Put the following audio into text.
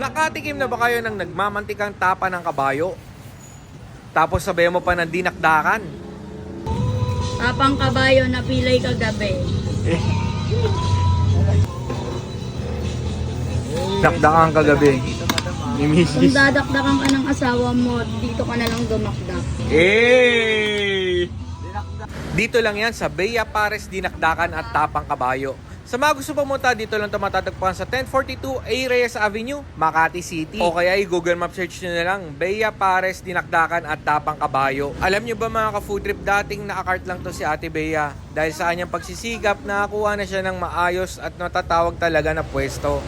Nakatikim na ba kayo ng nagmamantikang tapa ng kabayo? Tapos sabihin mo pa ng dinakdakan? Tapang kabayo na pilay kagabi. Dakdakan kagabi. Ni Kung Mrs. dadakdakan ka ng asawa mo, dito ka na lang dumakdak. Eh! Dito lang yan sa Bea Pares Dinakdakan at Tapang Kabayo. Sa mga gusto pumunta, dito lang ito matatagpuan sa 1042 A. Reyes Avenue, Makati City. O kaya i-Google Map search nyo na lang, Bea Pares Dinakdakan at Tapang Kabayo. Alam nyo ba mga ka-food trip, dating nakakart lang to si Ate Bea. Dahil sa kanyang pagsisigap, nakakuha na siya ng maayos at natatawag talaga na pwesto.